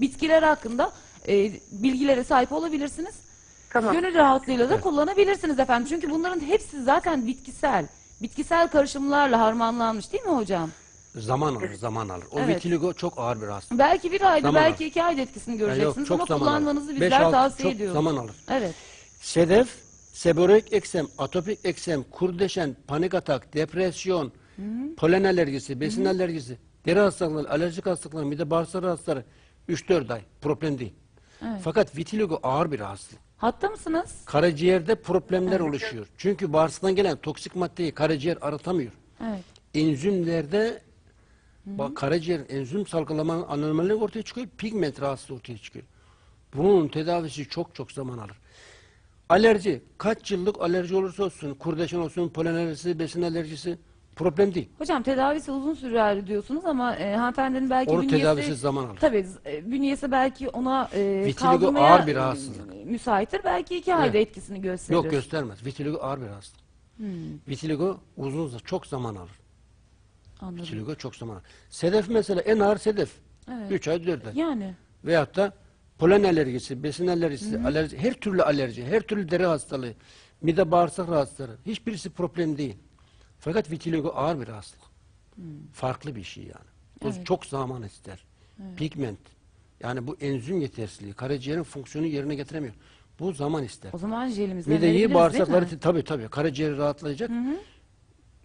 bitkiler hakkında e, bilgilere sahip olabilirsiniz. Tamam. Gönül rahatlığıyla da kullanabilirsiniz efendim. Çünkü bunların hepsi zaten bitkisel. Bitkisel karışımlarla harmanlanmış değil mi hocam? Zaman alır, zaman alır. O Evet. vitiligo çok ağır bir hastalık. Belki bir ayda, Zaman belki alır. iki ayda etkisini Yani yok, göreceksiniz ama zaman kullanmanızı alır. bizler Beş, altı tavsiye çok ediyoruz. zaman alır. Evet. Sedef, seborreik eksem, atopik eksem, kurdeşen, panik atak, depresyon, polen alerjisi, besin alerjisi, deri hastalıkları, alerjik hastalıklar, mide bağırsak hastaları 3-4 ay problem değil. Evet. Fakat vitiligo ağır bir hastalık. Hatta mısınız? Karaciğerde problemler oluşuyor. Çünkü bağırsaktan gelen toksik maddeyi karaciğer arıtamıyor. Evet. Enzimlerde bak karaciğer enzim salgılamanın anomalileri ortaya çıkıyor. Pigment rahatsızlığı ortaya çıkıyor. Bunun tedavisi çok çok zaman alır. Alerji, kaç yıllık alerji olursa olsun, kurdeşen olsun, polen alerjisi, besin alerjisi problem değil. Hocam tedavisi uzun sürer diyorsunuz ama e, hanımefendinin belki Onun bünyesi... tedavisi zaman alır. Tabii e, bünyesi belki ona e, Vitiligo kaldırmaya ağır bir rahatsızlık. e, müsaittir. Belki iki ayda Evet. etkisini gösterir. Yok göstermez. Vitiligo ağır bir hastalık. Hmm, Vitiligo uzun çok zaman alır. anladım. Vitiligo çok zaman alır. Sedef mesela en ağır sedef. Evet. 3 ay 4 ay. Yani Veyahut da polen alerjisi, besin alerjisi, alerji, her türlü alerji, her türlü deri hastalığı, mide bağırsak rahatsızları hiçbirisi problem değil. Fakat vitiligo ağır bir hastalık. Farklı bir şey yani. Bu Evet. çok zaman ister. Pigment. Yani bu enzim yetersizliği, karaciğerin fonksiyonu yerine getiremiyor. Bu zaman ister. o zaman jelimizden Mideyi, bağırsakları tabii tabii karaciğeri rahatlayacak.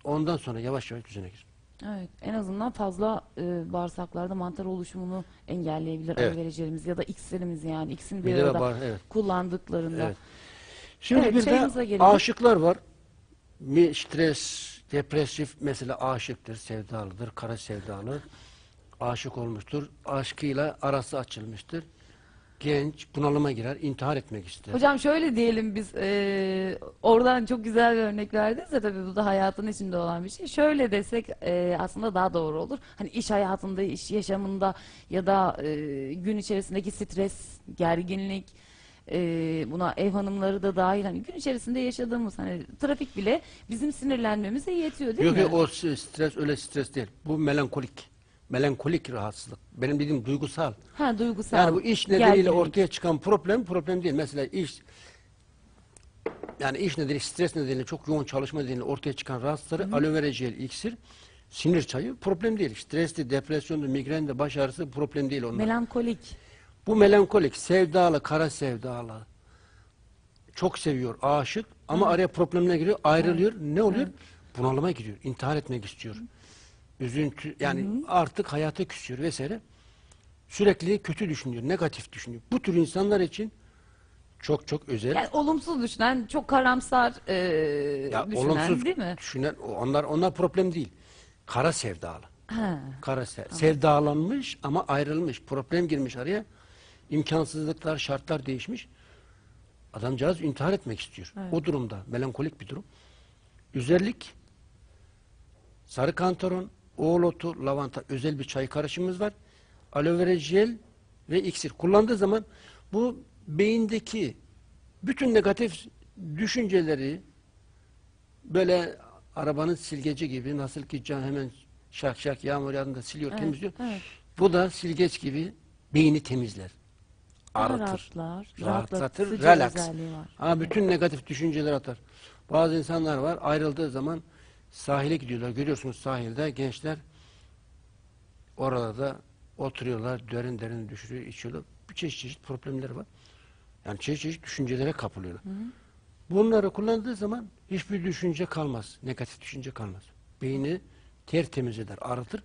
Ondan sonra yavaş yavaş düzene girer. Evet, en azından fazla e, bağırsaklarda mantar oluşumunu engelleyebilir Evet. jelimiz ya da X'lerimiz yani X'in bir ve arada bağır- evet. kullandıklarında. Evet. Şimdi Evet, bir de gelelim. aşıklar var. Mi stres, depresif mesela aşıktır, sevdalıdır, kara sevdalı. Aşık olmuştur. Aşkıyla arası açılmıştır. Genç bunalıma girer, intihar etmek ister. Hocam şöyle diyelim biz e, oradan çok güzel bir örnek verdiniz de tabii bu da hayatın içinde olan bir şey. Şöyle desek e, aslında daha doğru olur. Hani iş hayatında, iş yaşamında ya da e, gün içerisindeki stres, gerginlik e, buna ev hanımları da dahil hani gün içerisinde yaşadığımız hani trafik bile bizim sinirlenmemize yetiyor değil Yok mi? yok o stres öyle stres değil. Bu melankolik. Melankolik rahatsızlık. Benim dediğim duygusal. Ha duygusal. Yani bu iş nedeniyle gerginlik. ortaya çıkan problem problem değil. Mesela iş yani iş nedeniyle, stres nedeniyle çok yoğun çalışma nedeniyle ortaya çıkan rahatsızları aloe vera jel, iksir, sinir çayı problem değil. Stresli, depresyonlu, migrenli, baş ağrısı problem değil onlar. Melankolik. Bu melankolik, sevdalı, kara sevdalı. Çok seviyor, aşık ama araya problemine giriyor, ayrılıyor. Ne oluyor? Bunalıma giriyor, intihar etmek istiyor. Üzüntü, yani artık hayata küsüyor vesaire. Sürekli kötü düşünüyor, negatif düşünüyor. Bu tür insanlar için çok çok özel. Yani olumsuz düşünen, çok karamsar e, ya düşünen olumsuz değil mi? düşünen onlar onlar problem değil. Kara sevdalı. Ha. Kara sev sevdalanmış ama ayrılmış. Problem girmiş araya. İmkansızlıklar, şartlar değişmiş. Adamcağız intihar etmek istiyor. Evet. O durumda melankolik bir durum. Üzerlik, sarı kantaron, oğul otu, lavanta özel bir çay karışımımız var. Aloe vera jel ve iksir. Kullandığı zaman bu beyindeki bütün negatif düşünceleri böyle arabanın silgeci gibi nasıl ki can hemen şak şak yağmur yağdığında siliyor, Evet, temizliyor. evet. Bu da silgeç gibi beyni temizler. Arıtır. rahatlar, Rahatlatır, relax. Ha, bütün negatif düşünceler atar. Bazı insanlar var ayrıldığı zaman sahile gidiyorlar. Görüyorsunuz sahilde gençler orada da oturuyorlar, derin derin düşürüyor, içiyorlar. Bir çeşit çeşit problemler var. Yani çeşit çeşit düşüncelere kapılıyorlar. Bunları kullandığı zaman hiçbir düşünce kalmaz. Negatif düşünce kalmaz. Beyni tertemiz eder, arıtır.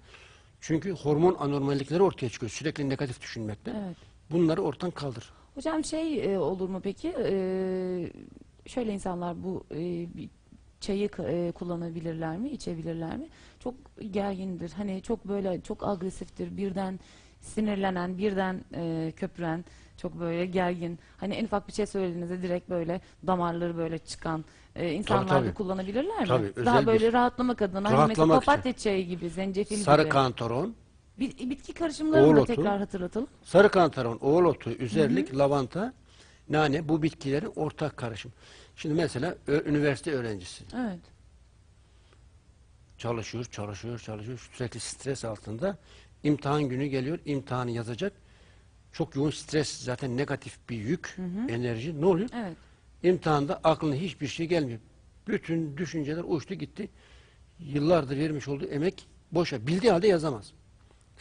Çünkü hormon anormallikleri ortaya çıkıyor. Sürekli negatif düşünmekten. Evet. Bunları ortadan kaldır. Hocam şey e, olur mu peki? E, şöyle insanlar bu e, bir çayı e, kullanabilirler mi, içebilirler mi? Çok gergindir. Hani çok böyle çok agresiftir. Birden sinirlenen, birden e, köpüren, çok böyle gergin. Hani en ufak bir şey söylediğinizde direkt böyle damarları böyle çıkan e, insanlar da tabii. kullanabilirler mi? Tabii, Daha böyle rahatlamak adına. Hani mesela Rahatlamak için. papatya çayı gibi, zencefil Sarı gibi. kantaron, Bir, bitki karışımlarını Oğul da otu. tekrar hatırlatalım. sarı kantaron, oğul otu, üzerlik, lavanta, nane bu bitkilerin ortak karışım. Şimdi mesela ö- üniversite öğrencisi Evet. çalışıyor, çalışıyor, çalışıyor. Sürekli stres altında. İmtihan günü geliyor, imtihanı yazacak. çok yoğun stres zaten negatif bir yük, enerji ne oluyor? Evet. İmtihanda aklına hiçbir şey gelmiyor. Bütün düşünceler uçtu gitti. Yıllardır vermiş olduğu emek boşa. Bildiği halde yazamaz.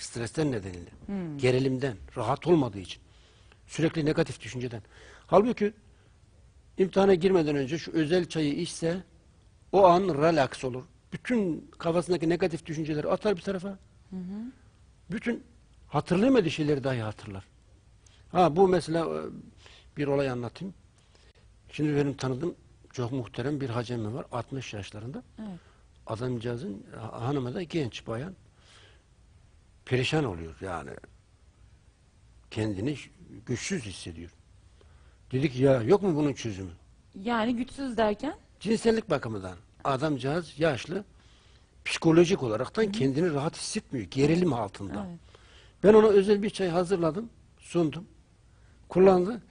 Stresten nedeniyle. Gerilimden, rahat olmadığı için. Sürekli negatif düşünceden. Halbuki imtihana girmeden önce şu özel çayı içse o an relax olur. Bütün kafasındaki negatif düşünceleri atar bir tarafa. Bütün hatırlayamadığı şeyleri dahi hatırlar. Ha bu mesela e, bir olay anlatayım. Şimdi benim tanıdığım çok muhterem bir hacemi var. 60 yaşlarında. Evet. Adamcağızın ha- hanımı da genç bayan. Perişan oluyor yani. Kendini güçsüz hissediyor. Dedik ya yok mu bunun çözümü? Yani güçsüz derken Cinsellik bakımından adamcağız yaşlı psikolojik olaraktan kendini rahat hissetmiyor. Gerilim altında. evet. Ben ona özel bir çay hazırladım, sundum. Kullandı.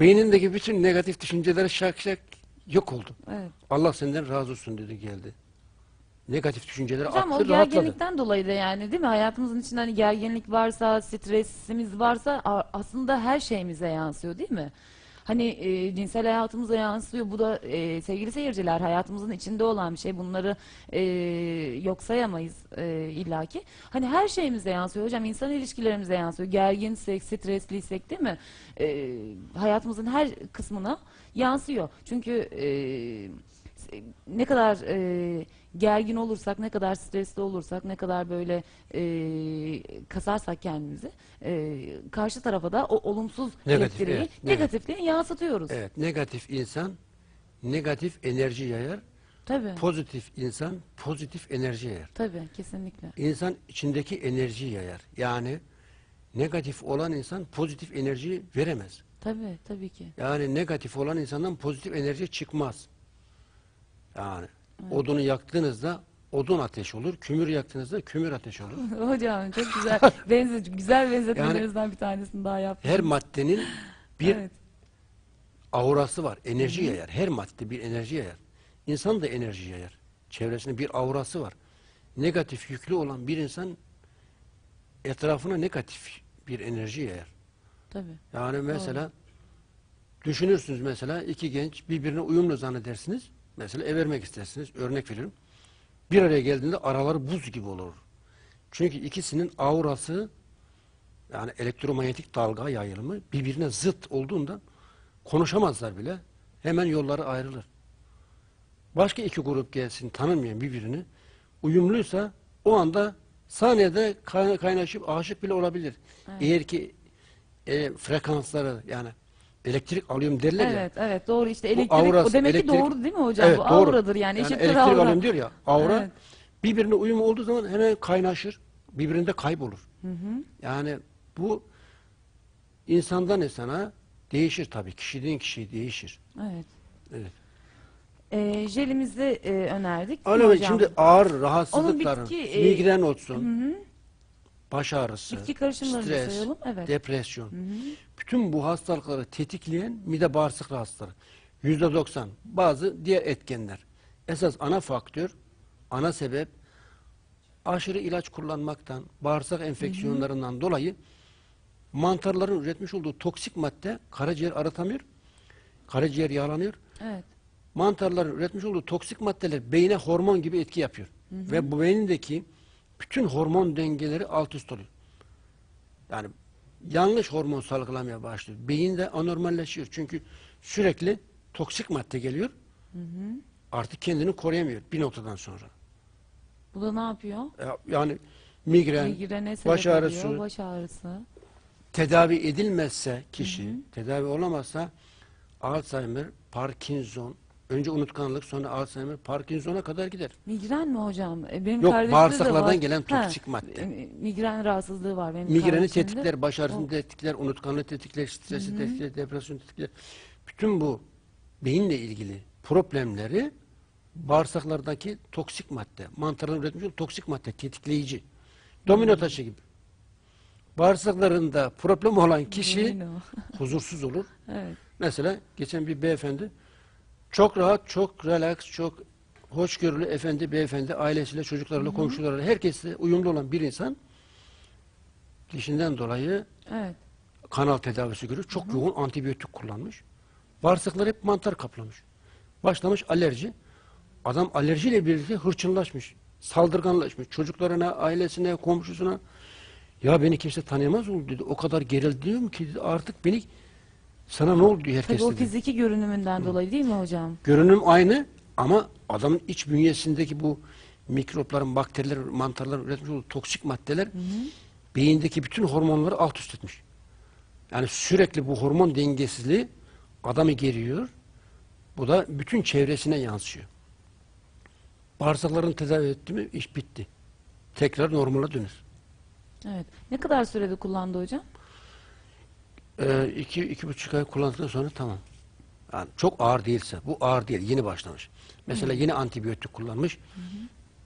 Beynindeki bütün negatif düşünceleri şak şak yok oldu. Evet. Allah senden razı olsun dedi geldi. Negatif düşünceleri Hocam o attı, rahatladı. gerginlikten dolayı da yani değil mi? Hayatımızın içinde hani gerginlik varsa, stresimiz varsa aslında her şeyimize yansıyor değil mi? Hani e, cinsel hayatımıza yansıyor. Bu da e, sevgili seyirciler hayatımızın içinde olan bir şey. Bunları e, yok sayamayız e, illaki. Hani her şeyimize yansıyor hocam. İnsan ilişkilerimize yansıyor. Gerginsek, stresliysek değil mi? E, hayatımızın her kısmına yansıyor. Çünkü e, ne kadar e, gergin olursak, ne kadar stresli olursak, ne kadar böyle e, kasarsak kendimizi, e, karşı tarafa da o olumsuz Negatif, etkiyi, evet, negatifliği yansıtıyoruz. Evet, negatif insan negatif enerji yayar. Tabii, Pozitif insan pozitif enerji yayar. tabii, kesinlikle. İnsan içindeki enerjiyi yayar. Yani negatif olan insan pozitif enerji veremez. Tabii, tabii ki. Yani negatif olan insandan pozitif enerji çıkmaz. Yani odunu yaktığınızda odun ateş olur, kümür yaktığınızda kümür ateş olur. Hocam çok güzel, benze, güzel benzetmelerinizden bir tanesini daha yaptınız. Her maddenin bir Evet, aurası var, enerji yayar. Her madde bir enerji yayar. İnsan da enerji yayar. Çevresinde bir aurası var. Negatif yüklü olan bir insan etrafına negatif bir enerji yayar. tabii. Yani mesela düşünürsünüz mesela iki genç birbirine uyumlu zannedersiniz. Mesela evermek istersiniz. Örnek veriyorum. Bir araya geldiğinde araları buz gibi olur. Çünkü ikisinin aurası yani elektromanyetik dalga yayılımı birbirine zıt olduğunda konuşamazlar bile. Hemen yolları ayrılır. Başka iki grup gelsin tanınmayan birbirini uyumluysa o anda saniyede kay- kaynaşıp aşık bile olabilir. Eğer ki e, frekansları yani elektrik alıyorum derler ya. Evet, evet doğru işte elektrik, aurası, o demek elektrik- ki doğru değil mi hocam? Evet, Bu doğru. auradır yani, Yani eşittir elektrik aura. alıyorum diyor ya. Aura Evet. birbirine uyumu olduğu zaman hemen kaynaşır. Birbirinde kaybolur. Yani bu insandan insana değişir tabii. Kişiden kişiye değişir. Evet. Evet. Ee, jelimizi e, önerdik. Öyle değil mi mi? hocam? Şimdi ağır rahatsızlıkların, bitki, e, migren olsun, baş ağrısı, karışımlarını da stres, sayalım, evet. depresyon. Bütün bu hastalıkları tetikleyen mide bağırsak rahatsızları. Yüzde doksan. Bazı diğer etkenler. Esas ana faktör, ana sebep aşırı ilaç kullanmaktan, bağırsak enfeksiyonlarından dolayı mantarların üretmiş olduğu toksik madde karaciğer aratamıyor. Karaciğer yağlanıyor. Evet. Mantarların üretmiş olduğu toksik maddeler beyne hormon gibi etki yapıyor. Ve bu beynindeki bütün hormon dengeleri alt üst oluyor. Yani yanlış hormon salgılamaya başlıyor. Beyin de anormalleşiyor. Çünkü sürekli toksik madde geliyor. Artık kendini koruyamıyor bir noktadan sonra. Bu da ne yapıyor? Ya- Yani migren, Migrene sebep baş ağrısı, oluyor, baş ağrısı. tedavi edilmezse kişi, tedavi olamazsa Alzheimer, Parkinson, önce unutkanlık sonra Alzheimer, Parkinson'a kadar gider. Migren mi hocam? E, Benim Yok, kardeşimde de bağırsaklardan var. gelen toksik madde. e, Migren rahatsızlığı var benim Migreni kardeşimde. tetikler, baş ağrısını tetikler, unutkanlığı tetikler, stresi tetikler, depresyonu tetikler. Bütün bu beyinle ilgili problemleri bağırsaklardaki toksik madde, mantarların üretmiş olduğu toksik madde tetikleyici. Domino taşı gibi. Bağırsaklarında problem olan kişi huzursuz olur. Evet. Mesela geçen bir beyefendi çok rahat, çok relax, çok hoşgörülü efendi, beyefendi ailesiyle, çocuklarıyla, komşularıyla, herkesle uyumlu olan bir insan dişinden dolayı Evet. kanal tedavisi görüyor. Çok yoğun antibiyotik kullanmış. Bağırsakları hep mantar kaplamış. Başlamış alerji. Adam alerjiyle birlikte hırçınlaşmış. Saldırganlaşmış. Çocuklarına, ailesine, komşusuna. Ya beni kimse tanıyamaz oldu dedi. O kadar gerildim ki dedi, artık beni sana ne oldu diyor herkes Tabii o dedi. fiziki görünümünden dolayı değil mi hocam? Görünüm aynı ama adamın iç bünyesindeki bu mikropların, bakteriler, mantarlar üretmiş olduğu toksik maddeler beyindeki bütün hormonları alt üst etmiş. Yani sürekli bu hormon dengesizliği adamı geriyor. Bu da bütün çevresine yansıyor. Bağırsaklarını tedavi etti mi iş bitti. Tekrar normale dönür. Evet. Ne kadar sürede kullandı hocam? Ee, iki, iki buçuk ay kullandıktan sonra tamam. Yani çok ağır değilse, bu ağır değil, yeni başlamış. Mesela yeni antibiyotik kullanmış.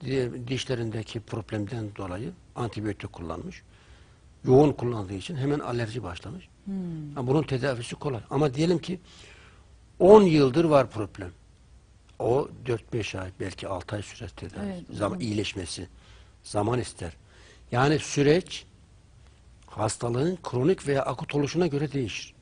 Di- Dişlerindeki problemden dolayı antibiyotik kullanmış. Yoğun kullandığı için hemen alerji başlamış. Ha, bunun tedavisi kolay. Ama diyelim ki 10 yıldır var problem. O 4-5 ay, belki 6 ay sürer tedavi. Evet, Zaman, iyileşmesi. Zaman ister. Yani süreç hastalığın kronik veya akut oluşuna göre değişir.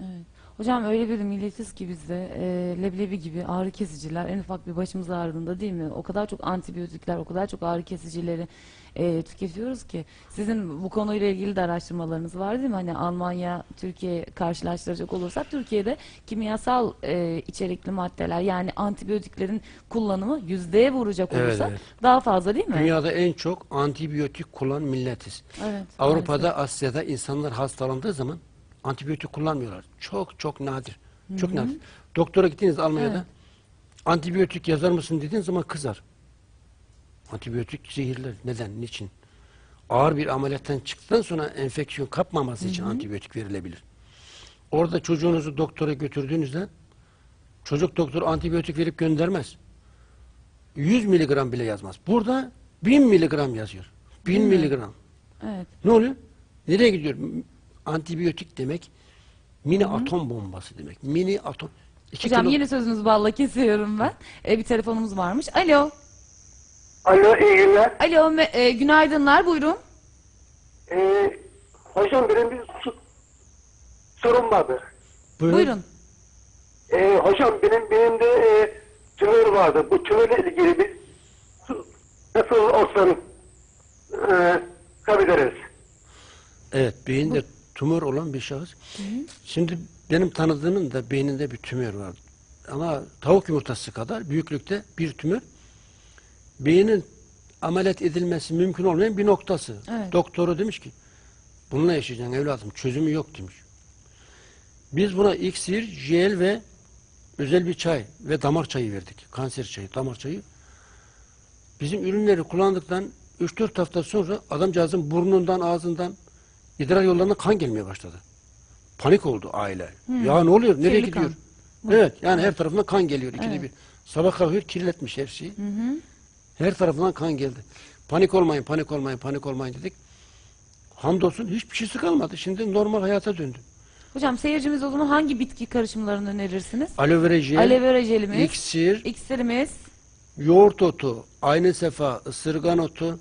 Evet. Hocam öyle bir milletiz ki bizde e, leblebi gibi ağrı kesiciler en ufak bir başımız ağrıdığında değil mi? O kadar çok antibiyotikler, o kadar çok ağrı kesicileri e, tüketiyoruz ki. Sizin bu konuyla ilgili de araştırmalarınız var değil mi? Hani Almanya, Türkiye karşılaştıracak olursak Türkiye'de kimyasal e, içerikli maddeler yani antibiyotiklerin kullanımı yüzdeye vuracak Evet, olursak evet. daha fazla değil mi? Dünyada en çok antibiyotik kullanan milletiz. Evet. Avrupa'da, Asya'da insanlar hastalandığı zaman antibiyotik kullanmıyorlar. Çok çok nadir. Çok nadir. Doktora gittiğiniz Almanya'da Evet. antibiyotik yazar mısın dediğin zaman kızar. Antibiyotik zehirler. Neden? Niçin? Ağır bir ameliyattan çıktıktan sonra enfeksiyon kapmaması için antibiyotik verilebilir. Orada çocuğunuzu doktora götürdüğünüzde çocuk doktor antibiyotik verip göndermez. 100 miligram bile yazmaz. Burada 1000 miligram yazıyor. 1000 Değil mi? miligram. Evet. Ne oluyor? Nereye gidiyor? Antibiyotik demek mini atom bombası demek. Mini atom. İki Hocam kilo- yine sözünüzü balla kesiyorum ben. E, bir telefonumuz varmış. Alo. Alo iyi günler. Alo, e, günaydınlar, buyurun. Ee, hocam benim bir su- sorum vardı. Buyurun. Buyurun. Ee, hocam benim benim de e, tümör vardı. Bu tümörle ilgili bir su- nasıl olsun e, kabuleriz. Evet, beyinde tümör olan bir şahıs. Şimdi benim tanıdığımın da beyninde bir tümör var. Ama tavuk yumurtası kadar büyüklükte bir tümör. Beynin ameliyat edilmesi mümkün olmayan bir noktası. Evet. Doktoru demiş ki bununla yaşayacaksın evladım çözümü yok demiş. Biz buna iksir, jel ve özel bir çay ve damar çayı verdik. Kanser çayı, damar çayı. Bizim ürünleri kullandıktan 3-4 hafta sonra adamcağızın burnundan, ağzından, idrar yollarına kan gelmeye başladı. Panik oldu aile. Ya ne oluyor? Nereye Kirli kan. gidiyor? Evet, yani her tarafından kan geliyor ikide Evet. bir. Sabah kalkıyor kirletmiş her şeyi. Her tarafından kan geldi. Panik olmayın, panik olmayın, panik olmayın dedik. Hamdolsun hiçbir şeysi kalmadı. Şimdi normal hayata döndü. Hocam seyircimiz o zaman hangi bitki karışımlarını önerirsiniz? Aloe vera jel, Aloe vera jelimiz, iksir, iksirimiz. yoğurt otu, aynı sefa, ısırgan otu,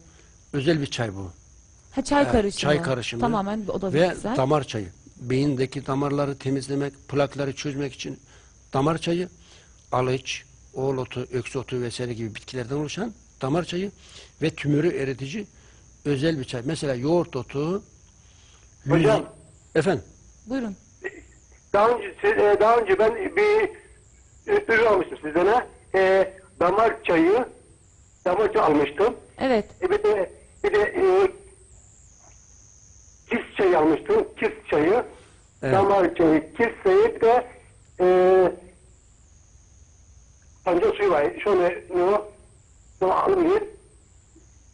özel bir çay bu. Ha, çay karışımı. Çay karışımı. Tamamen o da Ve bitkisel. damar çayı. Beyindeki damarları temizlemek, plakları çözmek için damar çayı, alıç, oğul otu, öksü otu vesaire gibi bitkilerden oluşan damar çayı ve tümörü eritici özel bir çay. Mesela yoğurt otu. yüz- Hocam. Efendim. Buyurun. Daha önce siz- e, daha önce ben bir ürün almıştım sizden. ha. E, damar çayı damar çayı almıştım. Evet. E, bir de bir de e, kis çayı almıştım. Kis çayı. Evet. Damar çayı, kis çayı de e, panca suyu var. Şöyle ne o? Bunu alayım.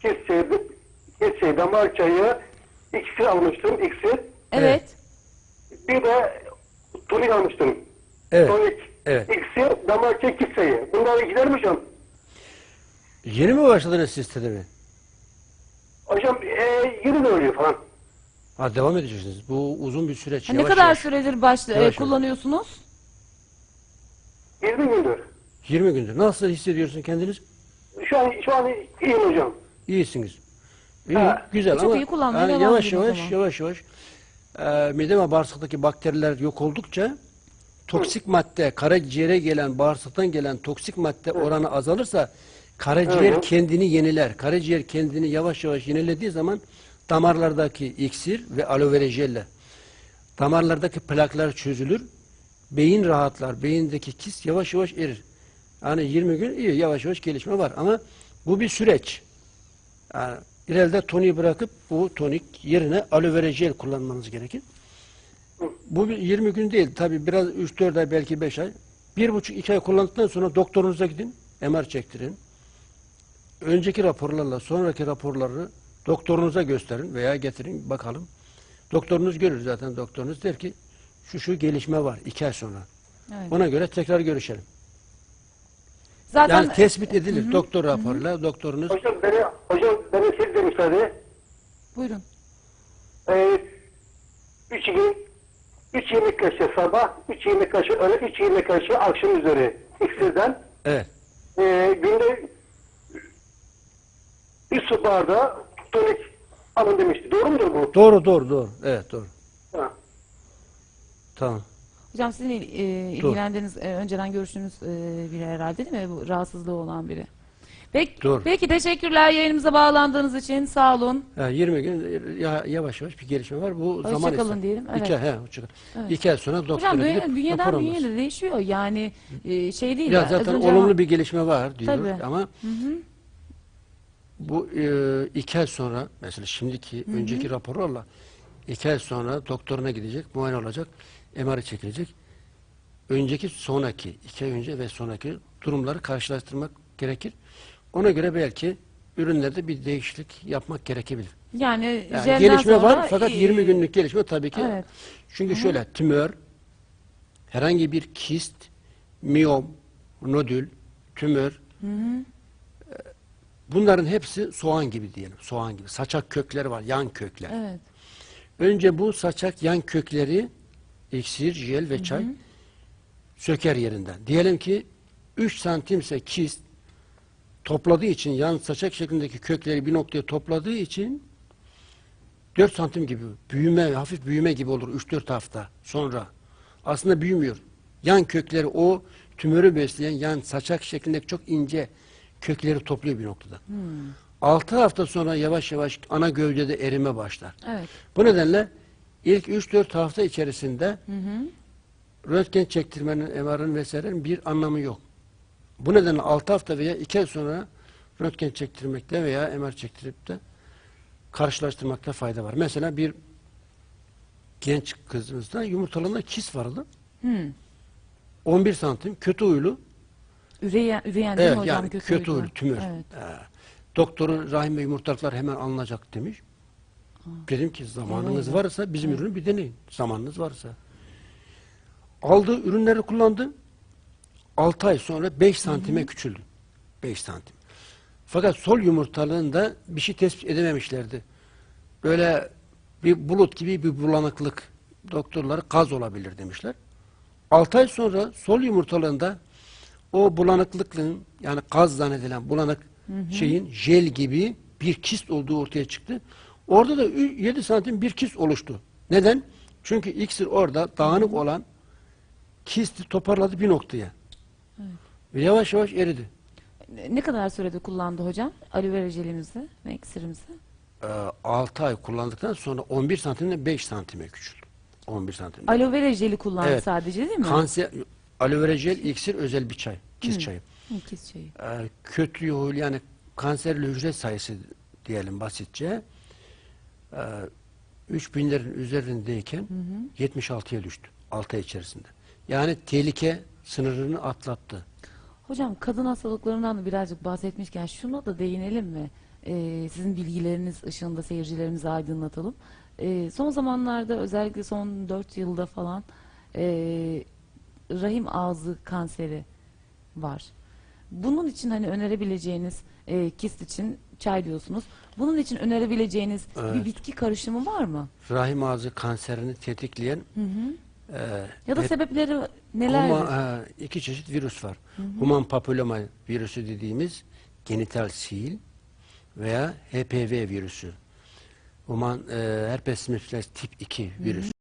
Kis çayı, kis çayı, damar çayı, iksir almıştım. iksir. Evet. Bir de tonik almıştım. Evet. Tonik, Evet. iksir, damar çayı, kis çayı. Bunları gider mi hocam? Yeni mi başladınız siz tedavi? Hocam e, yeni de oluyor falan. Ha, devam edeceksiniz. Bu uzun bir süreç. Ha, ne Yavaş kadar yavaş. süredir başla, e, Yavaş yavaş. kullanıyorsunuz? 20 gündür. 20 gündür. Nasıl hissediyorsun kendiniz? Şu an, şu an iyiyim hocam. İyisiniz. İyi, Ha. güzel Çok ama iyi yani yavaş yavaş zaman. yavaş yavaş e, mide ve bağırsaktaki bakteriler yok oldukça toksik madde karaciğere gelen bağırsaktan gelen toksik madde oranı azalırsa karaciğer Hı hı. kendini yeniler. Karaciğer kendini yavaş yavaş yenilediği zaman damarlardaki iksir ve aloe vera jelle damarlardaki plaklar çözülür. Beyin rahatlar. Beyindeki kis yavaş yavaş erir. Yani 20 gün iyi yavaş yavaş gelişme var ama bu bir süreç. Yani ileride toniği bırakıp bu tonik yerine aloe vera jel kullanmanız gerekir. Bu bir 20 gün değil. Tabi biraz 3-4 ay belki 5 ay. 1,5-2 ay kullandıktan sonra doktorunuza gidin. MR çektirin. Önceki raporlarla sonraki raporları doktorunuza gösterin veya getirin bakalım. Doktorunuz görür zaten doktorunuz der ki şu şu gelişme var 2 ay sonra. Evet. Ona göre tekrar görüşelim. Zaten Yani tespit edilir doktor raporuyla doktorunuz Hocam beni, hocam beni siz de müsaade. buyurun. Ee, üç, ye- üç yemek kaşığı sabah, üç yemek kaşığı öğle, üç yemek kaşığı akşam üzeri. İksirden. evet Ee, günde bir su bardağı tonik alın demişti. Doğru mudur bu? doğru doğru doğru evet doğru. Ha. Tamam. Hocam sizin il- e, ilgilendiğiniz, e, önceden görüştüğünüz e, biri herhalde değil mi? Bu rahatsızlığı olan biri. Peki, Doğru. peki teşekkürler yayınımıza bağlandığınız için. Sağ olun. Ha, 20 gün ya- yavaş yavaş bir gelişme var. Bu Hoşça zaman kalın diyelim, evet. İki, he, hoşça kalın. Evet. İki ay sonra doktora Hocam gidip bünyeden rapor bünyeye alırız. de değişiyor. Yani e, şey değil. Ya az zaten önce olumlu ama- bir gelişme var diyor Tabii. ama bu e, iki ay sonra mesela şimdiki önceki raporlarla iki ay sonra doktoruna gidecek, muayene olacak, MR'ı çekilecek. Önceki sonraki, iki ay önce ve sonraki durumları karşılaştırmak gerekir. Ona göre belki ürünlerde bir değişiklik yapmak gerekebilir. Yani, Yani gelişme sonra, var fakat e, 20 günlük gelişme tabii ki. Evet. Çünkü şöyle tümör, herhangi bir kist, miyom, nodül, tümör, e, bunların hepsi soğan gibi diyelim. Soğan gibi. Saçak kökleri var, yan kökler. Evet. Önce bu saçak yan kökleri iksir, jel ve çay söker yerinden. Diyelim ki 3 santimse kist topladığı için yan saçak şeklindeki kökleri bir noktaya topladığı için 4 santim gibi büyüme, hafif büyüme gibi olur 3-4 hafta sonra. Aslında büyümüyor. Yan kökleri o tümörü besleyen yan saçak şeklindeki çok ince kökleri topluyor bir noktada. 6 hafta sonra yavaş yavaş ana gövdede erime başlar. Evet. Bu nedenle ilk 3-4 hafta içerisinde röntgen çektirmenin, MR'ın vesairenin bir anlamı yok. Bu nedenle 6 hafta veya 2 ay sonra röntgen çektirmekte veya MR çektirip de karşılaştırmakta fayda var. Mesela bir genç kızımızda yumurtalığında kis vardı. Hmm. 11 santim, kötü huylu. Üreyen, üreyen değil Evet, mi hocam? yani kötü, kötü huylu, tümör. Evet. Ee, doktorun rahim ve yumurtalıklar hemen alınacak demiş. Dedim ki zamanınız Eyvallah. varsa bizim ürünü bir deneyin. Zamanınız varsa. Aldığı ürünleri kullandı. 6 ay sonra 5 santime küçüldü. 5 santim. Fakat sol yumurtalığında bir şey tespit edememişlerdi. Böyle bir bulut gibi bir bulanıklık. Doktorlar gaz olabilir demişler. 6 ay sonra sol yumurtalığında o bulanıklıklığın yani gaz zannedilen bulanık şeyin jel gibi bir kist olduğu ortaya çıktı. Orada da 7 santim bir kist oluştu. Neden? Çünkü iksir orada dağınık olan kisti toparladı bir noktaya. Ve yavaş yavaş eridi. Ne- Ne kadar sürede kullandı hocam? Aloe vera jelimizi ve iksirimizi? Ee, 6 ay kullandıktan sonra 11 santimden 5 santime küçüldü. 11 santim. Aloe vera jeli kullandı Evet. sadece değil mi? Kanser, aloe vera jel, iksir özel bir çay. Kis çayı. Hı, Kis çayı. Ee, kötü huylu yani kanserli hücre sayısı diyelim basitçe ee, 3000'lerin üzerindeyken 76'ya düştü 6 ay içerisinde. Yani tehlike sınırını atlattı. Hocam kadın hastalıklarından da birazcık bahsetmişken şuna da değinelim mi? Ee, sizin bilgileriniz ışığında seyircilerimizi aydınlatalım. Ee, son zamanlarda özellikle son 4 yılda falan ee, rahim ağzı kanseri var. Bunun için hani önerebileceğiniz ee, kist için çay diyorsunuz. Bunun için önerebileceğiniz bir Evet. bitki karışımı var mı? Rahim ağzı kanserini tetikleyen Hı hı. e, Ya da sebepleri nelerdir? Huma- e, iki çeşit virüs var. Human papilloma virüsü dediğimiz genital sil veya HPV virüsü. Human e, herpes simplex tip 2 virüsü.